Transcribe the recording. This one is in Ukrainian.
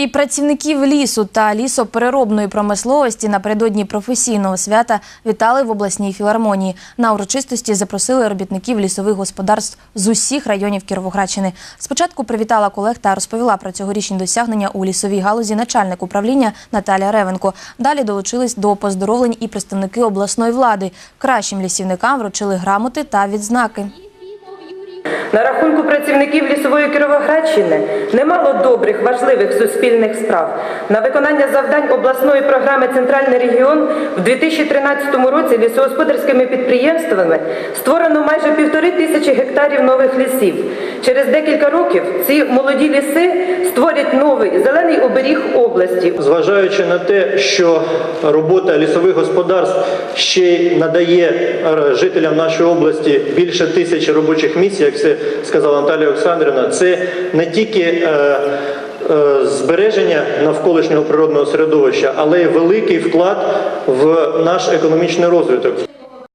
І працівників лісу та лісопереробної промисловості напередодні професійного свята вітали в обласній філармонії. На урочистості запросили робітників лісових господарств з усіх районів Кіровоградщини. Спочатку привітала колег та розповіла про цьогорічні досягнення у лісовій галузі начальник управління Наталя Ревенко. Далі долучились до поздоровлень і представники обласної влади. Кращим лісівникам вручили грамоти та відзнаки. На рахунку працівників лісової Кіровоградщини немало добрих, важливих суспільних справ. На виконання завдань обласної програми Центральний регіон в 2013 році лісогосподарськими підприємствами створено майже півтори тисячі гектарів нових лісів. Через декілька років ці молоді ліси створять новий зелений оберіг області. Зважаючи на те, що робота лісових господарств ще й надає е, жителям нашої області більше тисячі робочих місць, як це сказала Наталія Олександрівна, це не тільки е, е, збереження навколишнього природного середовища, але й великий вклад в наш економічний розвиток.